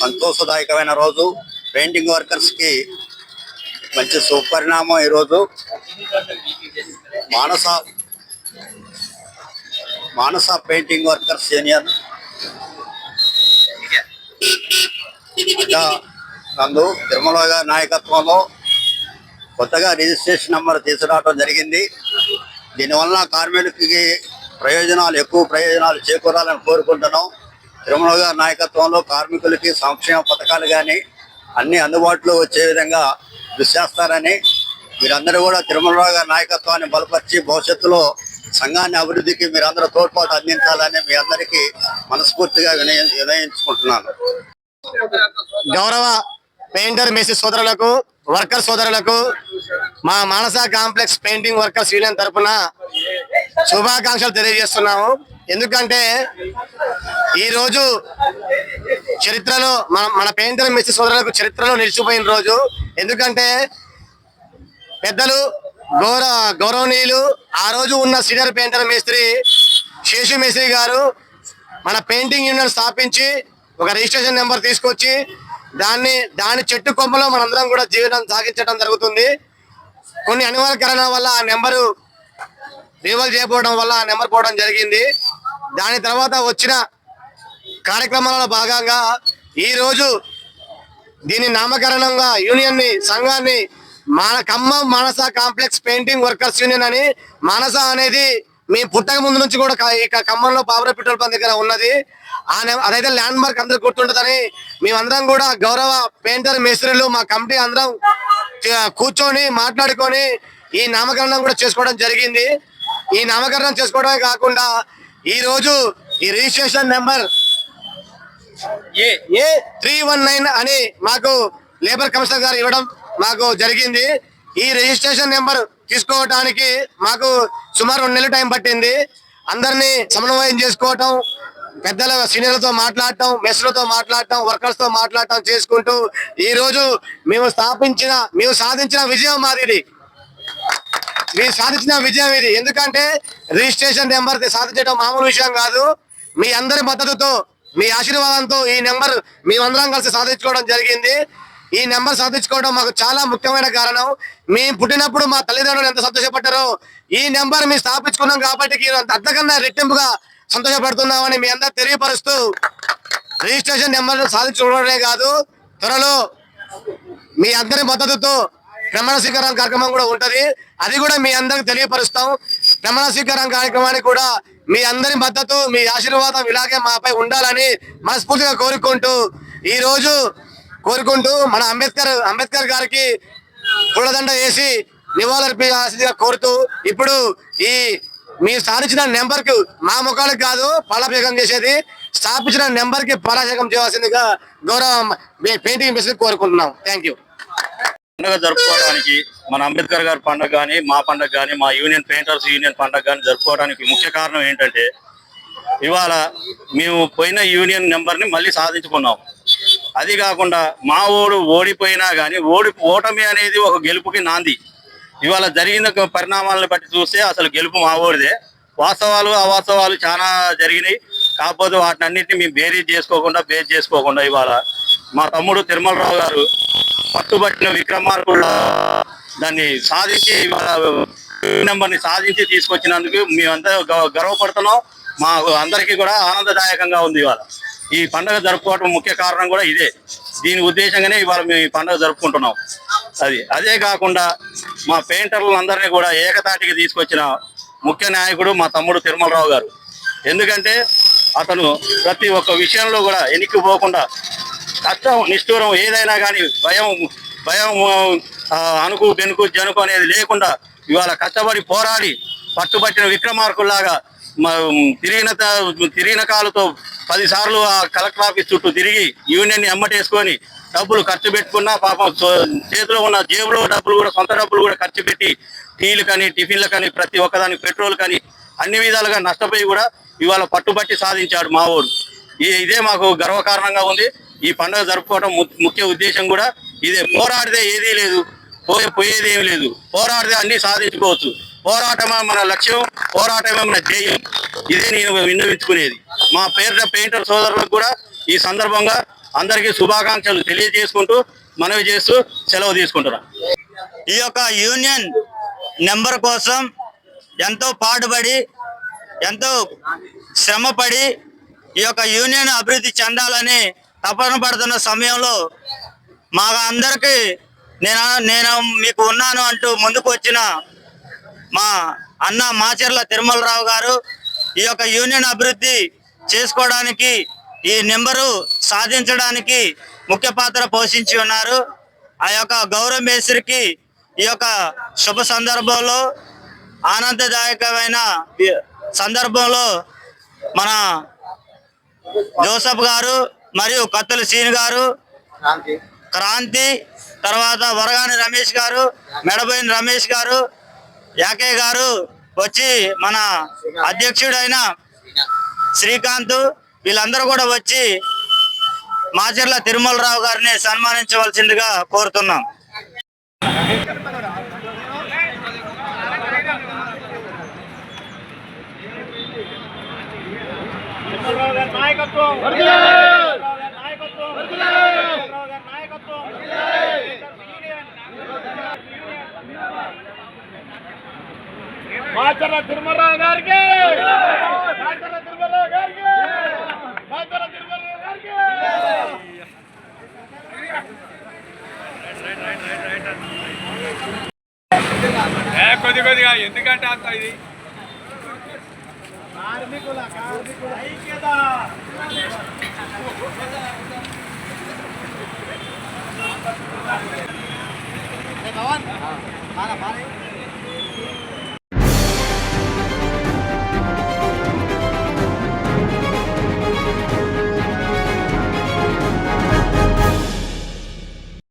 సంతోషదాయకమైన రోజు. పెయింటింగ్ వర్కర్స్కి మంచి సుపరిణామం ఈరోజు. Manasa Manasa painting workers union. నందు తిరుమల గారి నాయకత్వంలో కొత్తగా రిజిస్ట్రేషన్ నెంబర్ తీసుకురావడం జరిగింది. దీనివల్ల కార్మికులకి ప్రయోజనాలు ఎక్కువ ప్రయోజనాలు చేకూరాలని కోరుకుంటున్నాం. తిరుమల గారి నాయకత్వంలో కార్మికులకి సంక్షేమ పథకాలు కానీ అన్ని అందుబాటులో వచ్చే విధంగా కృషి చేస్తారని మీరందరూ కూడా తిరుమలరావు గారి నాయకత్వాన్ని బలపరిచి భవిష్యత్తులో సంఘాన్ని అభివృద్ధికి మీరందరూ తోడ్పాటు అందించాలని మీ అందరికీ మనస్ఫూర్తిగా వినయ వినయించుకుంటున్నాను. గౌరవ పెయింటర్ మేసి సోదరులకు వర్కర్ సోదరులకు మా Manasa complex painting workers union తరఫున శుభాకాంక్షలు తెలియజేస్తున్నాము. ఎందుకంటే ఈరోజు చరిత్రలో మన మన పెయింటర్ మెస్సి సోదరులకు చరిత్రలో నిలిచిపోయిన రోజు. ఎందుకంటే పెద్దలు గౌర గౌరవనీయులు ఆ రోజు ఉన్న సీనియర్ పెయింటర్ మేస్త్రి శేషు మేస్త్రి గారు మన పెయింటింగ్ యూనియన్ స్థాపించి ఒక రిజిస్ట్రేషన్ నెంబర్ తీసుకొచ్చి దాన్ని దాని చెట్టు కొమ్మలో మనందరం కూడా జీవనం సాగించడం జరుగుతుంది. కొన్ని అనివార్య కారణాల వల్ల ఆ నెంబరు రీవల్ చేయకపోవడం వల్ల ఆ నెంబర్ పోవడం జరిగింది. దాని తర్వాత వచ్చిన కార్యక్రమాలలో భాగంగా ఈరోజు దీని నామకరణంగా యూనియన్ని సంఘాన్ని మన Khammam Manasa complex painting workers union అని మానస అనేది మీ పుట్టక ముందు నుంచి కూడా ఇక ఖమ్మంలో పావర పెట్రోల్ పంప్ దగ్గర ఉన్నది. ఆ అదైతే ల్యాండ్ మార్క్ అందరు గుర్తుంటుందని మేమందరం కూడా గౌరవ పెయింటర్ మేస్త్రీలు మా కమిటీ అందరం కూర్చొని మాట్లాడుకొని ఈ నామకరణం కూడా చేసుకోవడం జరిగింది. ఈ నామకరణం చేసుకోవడమే కాకుండా ఈ రోజు ఈ registration number A? Three one nine అని మాకు లేబర్ కమిషనర్ గారు ఇవ్వడం మాకు జరిగింది. ఈ రిజిస్ట్రేషన్ నెంబర్ తీసుకోవడానికి మాకు సుమారు రెండు నెలలు టైం పట్టింది. అందరినీ సమన్వయం చేసుకోవటం పెద్దల సీనియర్లతో మాట్లాడటం మెస్లతో మాట్లాడటం వర్కర్స్తో మాట్లాడటం చేసుకుంటూ ఈ రోజు మేము స్థాపించిన మేము సాధించిన విజయం మాది మీరు సాధించిన విజయం ఇది. ఎందుకంటే రిజిస్ట్రేషన్ నెంబర్ సాధించడం మామూలు విషయం కాదు. మీ అందరి మద్దతుతో మీ ఆశీర్వాదంతో ఈ నెంబర్ మేమందరం కలిసి సాధించుకోవడం జరిగింది. ఈ నెంబర్ సాధించుకోవడం మాకు చాలా ముఖ్యమైన కారణం. మేము పుట్టినప్పుడు మా తల్లిదండ్రులు ఎంత సంతోషపడ్డారో ఈ నెంబర్ మేము స్థాపించుకున్నాం కాబట్టి అంతకన్నా రెట్టింపుగా సంతోషపడుతున్నామని మీ అందరూ తెలియపరుస్తూ రిజిస్ట్రేషన్ నెంబర్ సాధించుకోవడమే కాదు. త్వరలో మీ అందరి మద్దతుతో ప్రమాణ స్వీకారం కార్యక్రమం కూడా ఉంటది. అది కూడా మీ అందరికి తెలియపరుస్తాం. ప్రమాణ స్వీకారం కార్యక్రమానికి కూడా మీ అందరి మద్దతు మీ ఆశీర్వాదం ఇలాగే మాపై ఉండాలని మనస్ఫూర్తిగా కోరుకుంటూ ఈ రోజు కోరుకుంటూ మన అంబేద్కర్ అంబేద్కర్ గారికి పూలదండ వేసి నివాళులర్పించాల్సిందిగా కోరుతూ ఇప్పుడు ఈ మీరు సాధించిన నెంబర్కి మా ముఖాలకు కాదు పాలాభిషేకం చేసేది. స్థాపించిన నెంబర్కి పాలాభిషేకం చేయాల్సిందిగా గౌరవ పెయింటింగ్ మెసేజ్ కోరుకుంటున్నాం. థ్యాంక్ యూ పండుగ జరుపుకోవడానికి మన అంబేద్కర్ గారి పండుగ కానీ మా పండుగ కానీ మా యూనియన్ పెయింటర్స్ యూనియన్ పండుగ కానీ జరుపుకోవడానికి ముఖ్య కారణం ఏంటంటే ఇవాళ మేము పోయిన యూనియన్ నెంబర్ని మళ్ళీ సాధించుకున్నాం. అది కాకుండా మా ఓడు ఓడిపోయినా కానీ ఓడి ఓటమి అనేది ఒక గెలుపుకి నాంది. ఇవాళ జరిగిన పరిణామాలను బట్టి చూస్తే అసలు గెలుపు మా ఓడిదే. వాస్తవాలు అవాస్తవాలు చాలా జరిగినాయి. కాకపోతే వాటిని అన్నింటినీ మేము బేరీజ్ చేసుకోకుండా బేస్ చేసుకోకుండా ఇవాళ మా తమ్ముడు తిరుమలరావు గారు పట్టుబట్టిన విక్రమార్కుడు దాన్ని సాధించి ఇవాళ నెంబర్ని సాధించి తీసుకొచ్చినందుకు మేమంతా గ- గర్వపడుతున్నాం. మా అందరికీ కూడా ఆనందదాయకంగా ఉంది ఇవాళ. ఈ పండుగ జరుపుకోవడం ముఖ్య కారణం కూడా ఇదే. దీని ఉద్దేశంగానే ఇవాళ మేము ఈ పండుగ జరుపుకుంటున్నాం. అది అదే కాకుండా మా పెయింటర్లందరినీ కూడా ఏకతాటికి తీసుకొచ్చిన ముఖ్య నాయకుడు మా తమ్ముడు తిరుమలరావు గారు. ఎందుకంటే అతను ప్రతి ఒక్క విషయంలో కూడా ఎనికి పోకుండా కష్టం నిష్ఠూరం ఏదైనా కానీ భయం భయం అనుకు బెనుకు జనుకు అనేది లేకుండా ఇవాళ కష్టపడి పోరాడి పట్టుబట్టిన విక్రమార్కుల్లాగా తిరిగిన త- తిరిగిన కాలుతో పదిసార్లు ఆ కలెక్టర్ ఆఫీస్ చుట్టూ తిరిగి యూనియన్ ఎమ్మటేసుకొని డబ్బులు ఖర్చు పెట్టుకున్నా పాపం చేతిలో ఉన్న జేబులో డబ్బులు కూడా సొంత డబ్బులు కూడా ఖర్చు పెట్టి టీలు కానీ టిఫిన్లు కానీ ప్రతి ఒక్కదానికి పెట్రోల్ కానీ అన్ని విధాలుగా నష్టపోయి కూడా ఇవాళ పట్టుబట్టి సాధించాడు మావోడు ఈ ఇదే మాకు గర్వకారణంగా ఉంది. ఈ పండుగ జరుపుకోవడం ము- ముఖ్య ఉద్దేశం కూడా ఇదే. పోరాడితే ఏదీ లేదు. పోయే పోయేది ఏమీ లేదు. పోరాడితే అన్ని సాధించుకోవచ్చు. పోరాటమే మన లక్ష్యం పోరాటమే మన ధ్యేయం. ఇదే నేను విన్నవించుకునేది. మా పేరు పెయింటర్ సోదరులకు కూడా ఈ సందర్భంగా అందరికీ శుభాకాంక్షలు తెలియజేసుకుంటూ మనవి చేస్తూ సెలవు తీసుకుంటున్నాం. ఈ యొక్క యూనియన్ నెంబర్ కోసం ఎంతో పాటుపడి ఎంతో శ్రమపడి ఈ యొక్క యూనియన్ అభివృద్ధి చెందాలని తపన పడుతున్న సమయంలో మా అందరికీ నేను నేను మీకు ఉన్నాను అంటూ ముందుకు వచ్చిన మా అన్న మాచర్ల తిరుమలరావు గారు ఈ యొక్క యూనియన్ అభివృద్ధి చేసుకోవడానికి ఈ నెంబరు సాధించడానికి ముఖ్య పాత్ర పోషించి ఉన్నారు. ఆ యొక్క గౌరవ మేస్త్రికి ఈ యొక్క శుభ సందర్భంలో ఆనందదాయకమైన సందర్భంలో మన జోసఫ్ గారు మరియు కత్తుల సీన్ గారు క్రాంతి. తర్వాత వరగాని రమేష్ గారు మెడబోయిన రమేష్ గారు యాకే గారు వచ్చి మన అధ్యక్షుడైన శ్రీకాంత్ వీళ్ళందరూ కూడా వచ్చి మాచర్ల తిరుమలరావు గారిని సన్మానించవలసిందిగా కోరుతున్నాం. నాయకత్వం చంద్రబాబు గారి నాయకత్వం తిరుమలరావు గారికి! మాచర్ల తిరుమలరావు గారికి! మాచర్ల తిరుమలరావు గారికి! ఏ కొద్ది కొద్దిగా ఎందుకంటే అంత ఇది? కార్మికుల కార్మికుల ఐక్యత!